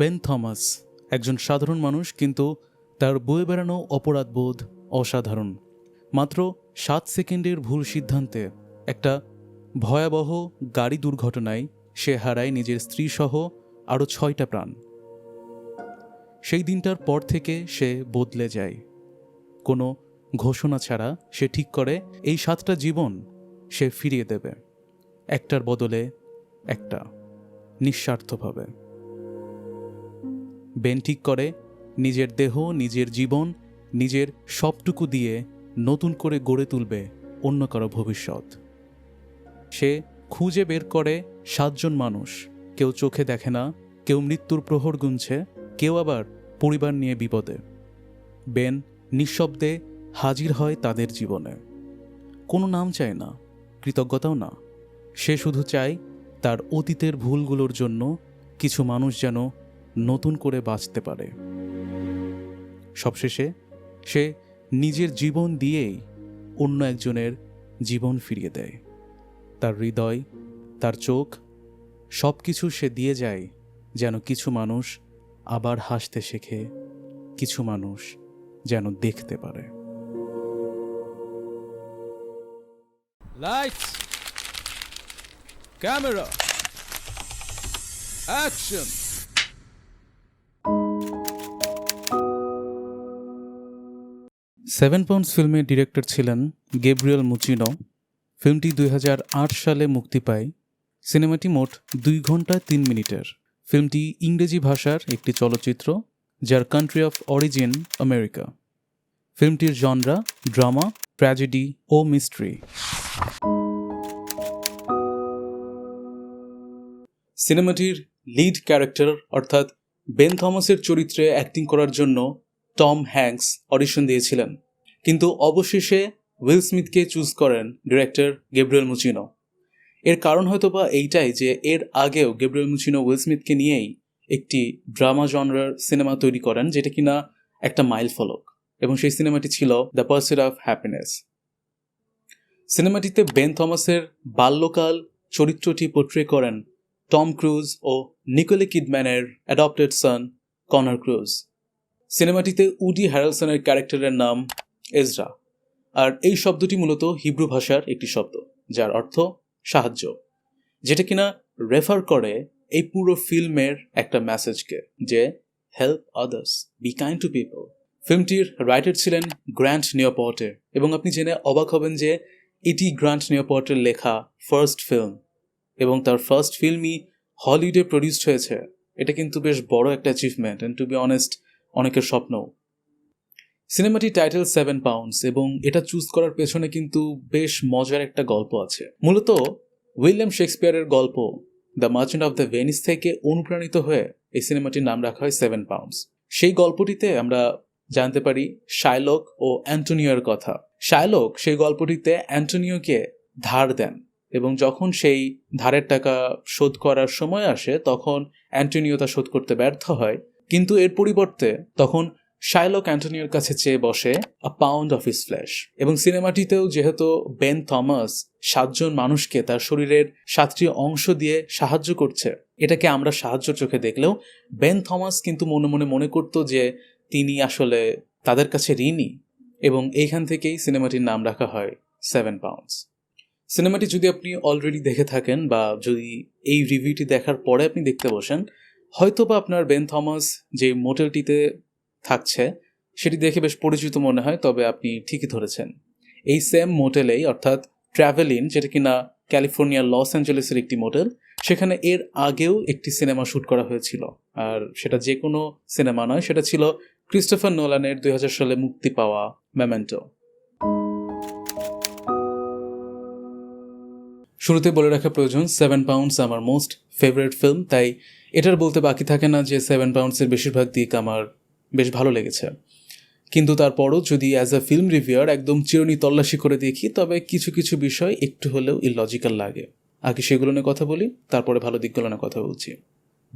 Ben Thomas, একজন সাধারণ মানুষ, কিন্তু তার বয়ে বেড়ানো অপরাধবোধ অসাধারণ। মাত্র সাত সেকেন্ডের ভুল সিদ্ধান্তে একটা ভয়াবহ গাড়ি দুর্ঘটনায় সে হারায় নিজের স্ত্রীসহ আরও ছয়টা প্রাণ। সেই দিনটার পর থেকে সে বদলে যায়। কোনো ঘোষণা ছাড়া সে ঠিক করে এই সাতটা জীবন সে ফিরিয়ে দেবে। একটার বদলে একটা, নিঃস্বার্থভাবে। বেন ঠিক করে, নিজের দেহ, নিজের জীবন, নিজের সবটুকু দিয়ে নতুন করে গড়ে তুলবে অন্য কারও ভবিষ্যৎ। সে খুঁজে বের করে সাতজন মানুষ, কেউ চোখে দেখে না, কেউ মৃত্যুর প্রহর গুনছে, কেউ আবার পরিবার নিয়ে বিপদে। বেন নিঃশব্দে হাজির হয় তাদের জীবনে। কোনো নাম চায় না, কৃতজ্ঞতাও না। সে শুধু চায় তার অতীতের ভুলগুলোর জন্য কিছু মানুষ যেন নতুন করে বাঁচতে পারে সবশেষে, সে নিজের জীবন দিয়েই অন্য একজনের জীবন ফিরিয়ে দেয় তার হৃদয়, তার চোখ সব কিছু সে দিয়ে যায় যেন কিছু মানুষ আবার হাসতে শেখে, কিছু মানুষ যেন দেখতে পারে Lights. Camera. Action. Seven pounds ফিল্মের ডিরেক্টর ছিলেন গেব্রিয়েল মুচিনো। ফিল্মটি দুই হাজার আট সালে মুক্তি পায়। সিনেমাটি মোট দুই ঘণ্টা তিন মিনিটের। ফিল্মটি ইংরেজি ভাষার একটি চলচ্চিত্র, যার কান্ট্রি অফ অরিজিন আমেরিকা ফিল্মটির জনরা ড্রামা ট্র্যাজেডি ও মিস্ট্রি সিনেমাটির লিড ক্যারেক্টার অর্থাৎ বেন থমাসের চরিত্রে অ্যাক্টিং করার জন্য টম হ্যাঙ্কস অডিশন দিয়েছিলেন। কিন্তু অবশেষে উইল স্মিথকে চুজ করেন ডিরেক্টর গেব্রিয়েল মুচিনো। এর কারণ হয়তো বা এইটাই যে এর আগেও গেব্রিয়েল মুচিনো উইল স্মিথকে নিয়েই একটি ড্রামা জনরার সিনেমা তৈরি করেন, যেটা কিনা একটা মাইল ফলক। এবং সেই সিনেমাটি ছিল দ্য পার্সিট অফ হ্যাপিনেস। সিনেমাটিতে বেন থমাসের বাল্যকাল চরিত্রটি পোট্রে করেন টম ক্রুজ ও নিকোলে কিডম্যানের adopted son Connor Cruise. সিনেমাটিতে woody হ্যারলসনের ক্যারেক্টারের নাম এজরা। আর এই শব্দটি মূলত হিব্রু ভাষার একটি শব্দ, যার অর্থ সাহায্য, যেটা কিনা রেফার করে এই পুরো ফিল্মের একটা মেসেজকে যে help others be kind to people ফিল্মটির writer ছিলেন গ্র্যান্ট নিয়োপটে এবং আপনি জেনে অবাক হবেন যে, এটি গ্র্যান্ট নিয়োপটের লেখা ফার্স্ট ফিল্ম এবং তার ফার্স্ট ফিল্মই হলিউডে প্রডিউসড হয়েছে। এটা কিন্তু বেশ বড় একটা achievement and to be honest অনেকের স্বপ্নও। সিনেমাটি টাইটেল সেভেন পাউন্ডস এবং এটা চুজ করার পেছনে কিন্তু বেশ মজার একটা গল্প আছে। মূলত উইলিয়াম শেক্সপিয়ারের গল্প the merchant of the Venice থেকে অনুপ্রাণিত হয়ে এই সিনেমাটির নাম রাখা হয় সেভেন পাউন্ডস সেই গল্পটিতে আমরা জানতে পারি শাইলক ও অ্যান্টোনিওর কথা। শাইলক সেই গল্পটিতে অ্যান্টোনিওকে ধার দেন এবং যখন সেই ধারের টাকা শোধ করার সময় আসে, তখন অ্যান্টোনিও তা শোধ করতে ব্যর্থ হয়। কিন্তু এর পরিবর্তে তখন শাইলক অ্যান্টোনিওর কাছে চেয়ে বসে a pound of his flesh এবং সিনেমাটিতেও যেহেতু বেন থমাস সাতজন মানুষকে তার শরীরের সাতটি অংশ দিয়ে সাহায্য করছে, এটাকে আমরা সাহায্য চোখে দেখলেও বেন থমাস কিন্তু মনে মনে মনে করত যে তিনি আসলে তাদের কাছে ঋণী এবং এইখান থেকেই সিনেমাটির নাম রাখা হয় সেভেন পাউন্ডস সিনেমাটি যদি আপনি অলরেডি দেখে থাকেন বা যদি এই রিভিউটি দেখার পরে আপনি দেখতে বসেন হয়তো বা আপনার বেন থমাস যে মোটেলটিতে থাকছে, সেটি দেখে বেশ পরিচিত মনে হয়, তবে আপনি ঠিকই ধরেছেন। এই সেম মোটেলেই, অর্থাৎ ট্র্যাভেলিন, যেটা কিনা ক্যালিফোর্নিয়ার লস অ্যাঞ্জেলেসের একটি মোটেল, সেখানে এর আগেও একটি সিনেমা শ্যুট করা হয়েছিল। আর সেটা যে কোনো সিনেমা নয়, সেটা ছিল ক্রিস্টোফার নোলানের দুই সালে মুক্তি পাওয়া মেমেন্টো। শুরুতে বলে রাখা প্রয়োজন, সেভেন পাউন্ডস আমার মোস্ট ফেভারিট ফিল্ম, তাই এটার বলতে বাকি থাকে না যে সেভেন পাউন্ডসের বেশিরভাগ দিক আমার বেশ ভালো লেগেছে। কিন্তু তারপরও যদি অ্যাজ আ ফিল্ম রিভিউয়ার একদম চিরনি তল্লাশি করে দেখি, তবে কিছু কিছু বিষয় একটু হলেও ইলজিক্যাল লাগে। আগে সেগুলো নিয়ে কথা বলি, তারপরে ভালো দিকগুলো নিয়ে কথা বলছি।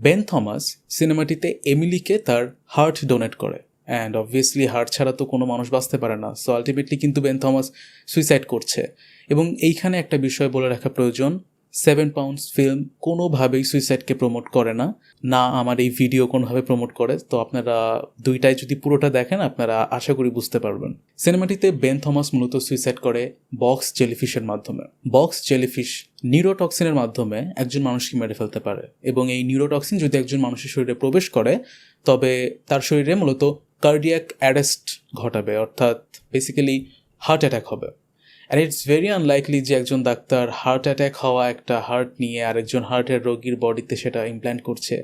বেন থমাস সিনেমাটিতে এমিলিকে তার হার্ট ডোনেট করে। অ্যান্ড অবভিয়াসলি হার্ট ছাড়া তো কোনো মানুষ বাঁচতে পারে না। সো আলটিমেটলি কিন্তু বেন থমাস সুইসাইড করছে। এবং এইখানে একটা বিষয় বলে রাখা প্রয়োজন সেভেন পাউন্ডস ফিল্ম কোনোভাবেই সুইসাইডকে প্রমোট করে না। না, আমার এই ভিডিও কোনোভাবে প্রমোট করে। তো আপনারা দুইটাই যদি পুরোটা দেখেন, আপনারা আশা করি বুঝতে পারবেন। সিনেমাটিতে বেন থমাস মূলত সুইসাইড করে বক্স জেলিফিশের মাধ্যমে। বক্স জেলিফিশ নিউরোটক্সিনের মাধ্যমে একজন মানুষকে মেরে ফেলতে পারে এবং এই নিউরোটক্সিন যদি একজন মানুষের শরীরে প্রবেশ করে, তবে তার শরীরে মূলত কার্ডিয়াক অ্যারেস্ট ঘটাবে, অর্থাৎ বেসিক্যালি হার্ট অ্যাটাক হবে। অ্যান্ড ইটস ভেরি আনলাইকলি যে একজন ডাক্তার হার্ট অ্যাটাক হওয়া একটা হার্ট নিয়ে আরেকজন হার্টের রোগীর বডিতে সেটা ইমপ্ল্যান্ট করছে,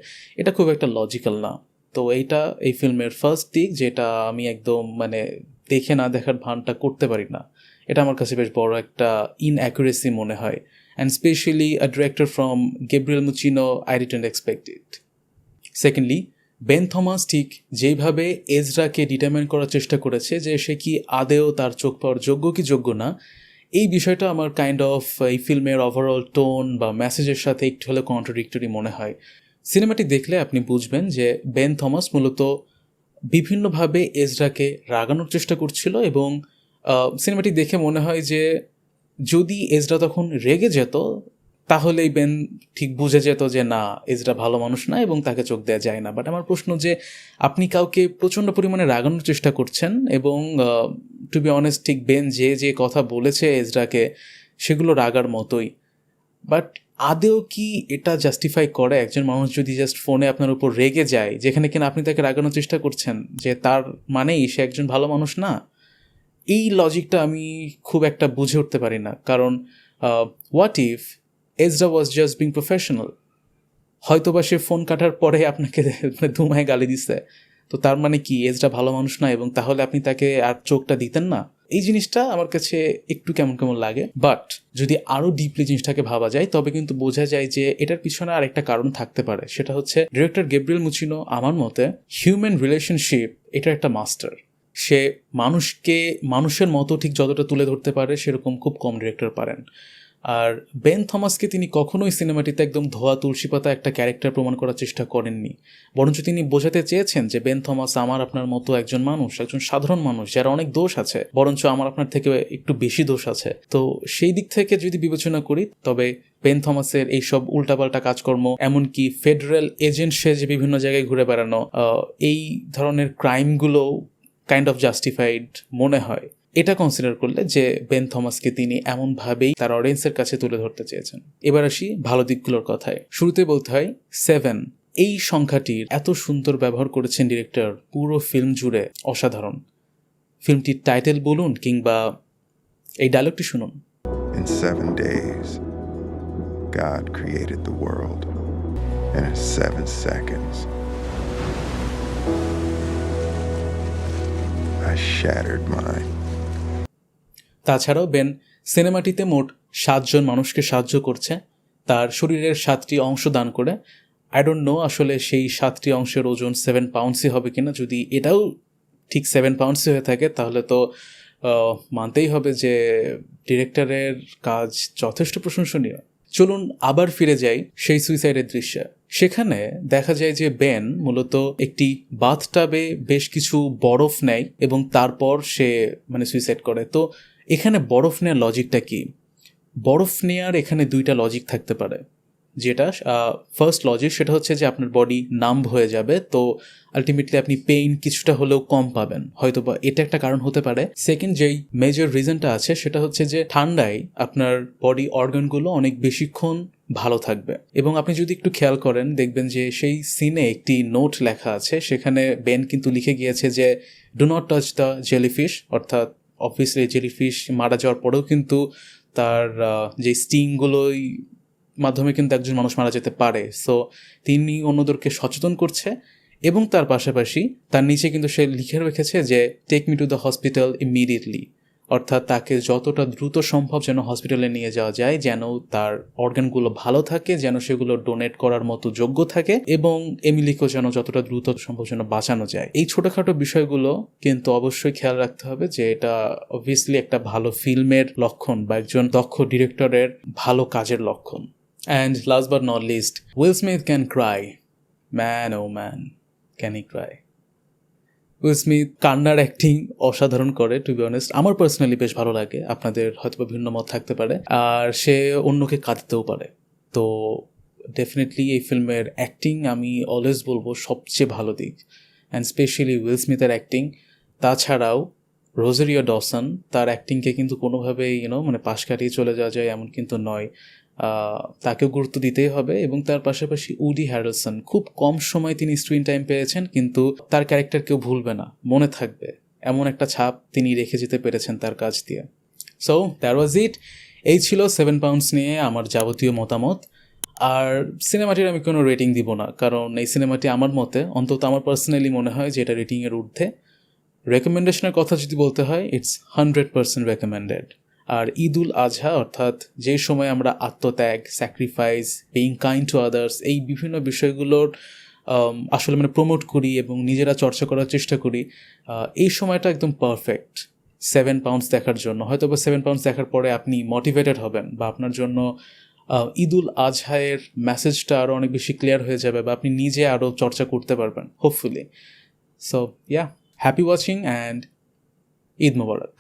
এটা খুব একটা লজিক্যাল না। তো এইটা এই ফিল্মের ফার্স্ট দিক যেটা আমি একদম মানে দেখে না দেখার ভানটা করতে পারি না। এটা আমার কাছে বেশ বড় একটা ইনঅ্যাকুরেসি মনে হয়। And specially a director from Gabriel Muccino I didn't expected secondly Ben Thomas ঠিক যেইভাবে এজরাকে ডিটারমাইন করার চেষ্টা করেছে যে সে কি আদেও তার চোখ পাওয়ার যোগ্য কি যোগ্য না, এই বিষয়টা আমার কাইন্ড অফ এই ফিল্মের ওভারঅল টোন বা মেসেজের সাথে একটু হলে কন্ট্রাডিক্টরি মনে হয়। সিনেমাটি দেখলে আপনি বুঝবেন যে বেন থমাস মূলত বিভিন্নভাবে এজরাকে রাগানোর চেষ্টা করছিল এবং সিনেমাটি দেখে মনে হয় যে যদি এজরা তখন রেগে যেত তাহলেই বেন ঠিক বুঝে যেত যে না, এজরা ভালো মানুষ না এবং তাকে চোখ দেওয়া যায় না। বাট আমার প্রশ্ন যে, আপনি কাউকে প্রচণ্ড পরিমাণে রাগানোর চেষ্টা করছেন এবং টু বি অনেস্ট ঠিক বেন যে যে কথা বলেছে এজরাকে, সেগুলো রাগার মতোই। বাট আদেও কি এটা জাস্টিফাই করে? একজন মানুষ যদি জাস্ট ফোনে আপনার উপর রেগে যায়, যেখানে কিনা আপনি তাকে রাগানোর চেষ্টা করছেন, যে তার মানেই সে একজন ভালো মানুষ না? এই লজিকটা আমি খুব একটা বুঝে উঠতে পারি না। কারণ what if Ezra was just being professional হয়তো বা সে ফোন কাটার পরে আপনাকে ধুমায় গালি দিছে। তো তার মানে কি, এজরা ভালো মানুষ না এবং তাহলে আপনি তাকে আর চোখটা দিতেন না? এই জিনিসটা আমার কাছে একটু কেমন কেমন লাগে। বাট যদি আরও ডিপলি জিনিসটাকে ভাবা যায়, তবে কিন্তু বোঝা যায় যে এটার পিছনে আর একটা কারণ থাকতে পারে। সেটা হচ্ছে ডিরেক্টর গেব্রিয়েল মুচিনো আমার মতে হিউম্যান রিলেশনশিপ এটা একটা মাস্টার সে মানুষকে, মানুষের মতো ঠিক যতটা তুলে ধরতে পারে, সেরকম খুব কম ডিরেক্টর পারেন। আর বেন থমাসকে তিনি কখনোই সিনেমাটিতে একদম ধোয়া তুলসী পাতা একটা ক্যারেক্টার প্রমাণ করার চেষ্টা করেননি। বরঞ্চ তিনি বোঝাতে চেয়েছেন যে বেন থমাস আমার আপনার মতো একজন মানুষ, একজন সাধারণ মানুষ, যার অনেক দোষ আছে, বরঞ্চ আমার আপনার থেকে একটু বেশি দোষ আছে। তো সেই দিক থেকে যদি বিবেচনা করি, তবে বেন থমাসের এইসব উল্টাপাল্টা কাজকর্ম, এমনকি ফেডারেল এজেন্ট সেজে বিভিন্ন জায়গায় ঘুরে বেড়ানো এই ধরনের ক্রাইমগুলো কাইন্ড অফ জাস্টিফাইড মনে হয়। এটা কনসিডার করলে যে বেন থমাসকে তিনি এমনভাবেই তার অডিয়েন্সের কাছে তুলে ধরতে চেয়েছেন এবার আসি ভালো দিকগুলোর কথায় শুরুতে বলতে হয় সেভেন এই সংখ্যাটির এত সুন্দর ব্যবহার করেছেন ডিরেক্টর পুরো ফিল্ম জুড়ে অসাধারণ ফিল্মটির টাইটেল বলুন কিংবা এই ডায়লগটি শুনুন In seven days, God created the world. And in seven seconds, I shattered mine. তাছাড়াও বেন, সিনেমাটিতে মোট সাতজন মানুষকে সাহায্য করছে। তার শরীরের সাতটি অংশ দান করে। আই ডোন্ট নো আসলে সেই সাতটি অংশের ওজন সেভেন পাউন্ডসই হবে কিনা। যদি এটাও ঠিক সেভেন পাউন্ডসই হয়ে থাকে, তাহলে তো মানতেই হবে যে ডিরেক্টরের কাজ যথেষ্ট প্রশংসনীয়। চলুন আবার ফিরে যাই সেই সুইসাইডের দৃশ্যে। সেখানে দেখা যায় যে বেন মূলত একটি বাথটাবে বেশ কিছু বরফ নেয় এবং তারপর সে মানে সুইসাইড করে। তো এখানে বরফ নেওয়ার লজিকটা কি? বরফ নেওয়ার এখানে দুইটা লজিক থাকতে পারে। যেটা ফার্স্ট লজিক সেটা হচ্ছে যে আপনার বডি নাম্ব হয়ে যাবে, তো আলটিমেটলি আপনি পেইন কিছুটা হলেও কম পাবেন। হয়তো বা এটা একটা কারণ হতে পারে। সেকেন্ড যেই মেজর রিজনটা আছে, সেটা হচ্ছে যে ঠান্ডায় আপনার বডি অর্গানগুলো অনেক বেশিক্ষণ ভালো থাকবে। এবং আপনি যদি একটু খেয়াল করেন, দেখবেন যে সেই সিনে একটি নোট লেখা আছে, সেখানে বেন কিন্তু লিখে গিয়েছে যে do not touch the jellyfish অর্থাৎ অবভিয়াসলি জেলিফিশ মারা যাওয়ার পরেও কিন্তু তার যে স্টিংগুলোই মাধ্যমে কিন্তু একজন মানুষ মারা যেতে পারে। সো তিনি অন্যদেরকে সচেতন করছে এবং তার পাশাপাশি তার নিচে কিন্তু সে লিখে রেখেছে যে take me to the hospital immediately অর্থাৎ তাকে যতটা দ্রুত সম্ভব যেন হসপিটালে নিয়ে যাওয়া যায়, যেন তার অর্গানগুলো ভালো থাকে, যেন সেগুলো ডোনেট করার মতো যোগ্য থাকে এবং এমিলিকেও যেন যতটা দ্রুত সম্ভব যেন বাঁচানো যায়। এই ছোটোখাটো বিষয়গুলো কিন্তু অবশ্যই খেয়াল রাখতে হবে যে এটা অবভিয়াসলি একটা ভালো ফিল্মের লক্ষণ বা একজন দক্ষ ডিরেক্টরের ভালো কাজের লক্ষণ। And last but not least Will Smith can cry man oh man can he cry Will Smith কান্নার অ্যাক্টিং অসাধারণ করে টু বি অনেস্ট আমার পার্সোনালি বেশ ভালো লাগে। আপনাদের হয়তো ভিন্ন মত থাকতে পারে। আর সে অন্যকে কাঁদতেও পারে। তো ডেফিনেটলি এই ফিল্মের অ্যাক্টিং আমি অলওয়েজ বলব সবচেয়ে ভালো দিক। অ্যান্ড স্পেশালি উইল স্মিথের অ্যাক্টিং তাছাড়াও রোজারিও ডসন, তার অ্যাক্টিংকে কিন্তু কোনোভাবেই ইউনো মানে পাশ কাটিয়ে চলে যাওয়া যায় এমন কিন্তু নয়। তাকেও গুরুত্ব দিতেই হবে এবং তার পাশাপাশি উডি হ্যারলসন, খুব কম সময় তিনি স্ক্রিন টাইম পেয়েছেন, কিন্তু তার ক্যারেক্টার কেউ ভুলবে না, মনে থাকবে। এমন একটা ছাপ তিনি রেখে যেতে পেরেছেন তার কাজ দিয়ে। সো দ্যার ওয়াজ ইট এই ছিল সেভেন পাউন্ডস নিয়ে আমার যাবতীয় মতামত। আর সিনেমাটির আমি কোনো রেটিং দিব না, কারণ এই সিনেমাটি আমার মতে, অন্তত আমার পার্সোনালি মনে হয় যে এটা রেটিংয়ের ঊর্ধ্বে। রেকমেন্ডেশনের কথা যদি বলতে হয় ইটস হান্ড্রেড পার্সেন্ট রেকমেন্ডেড আর ঈদ উল আজহা, অর্থাৎ যে সময় আমরা আত্মত্যাগ sacrifice being kind to others এই বিভিন্ন বিষয়গুলোর আসলে মানে প্রমোট করি এবং নিজেরা চর্চা করার চেষ্টা করি এই সময়টা একদম পারফেক্ট সেভেন পাউন্ডস দেখার জন্য। হয়তো বা সেভেন পাউন্ডস দেখার পরে আপনি মোটিভেটেড হবেন বা আপনার জন্য ঈদ উল আজহায়ের মেসেজটা আরও অনেক বেশি ক্লিয়ার হয়ে যাবে বা আপনি নিজে আরও চর্চা করতে পারবেন hopefully so yeah happy watching and Eid Mubarak.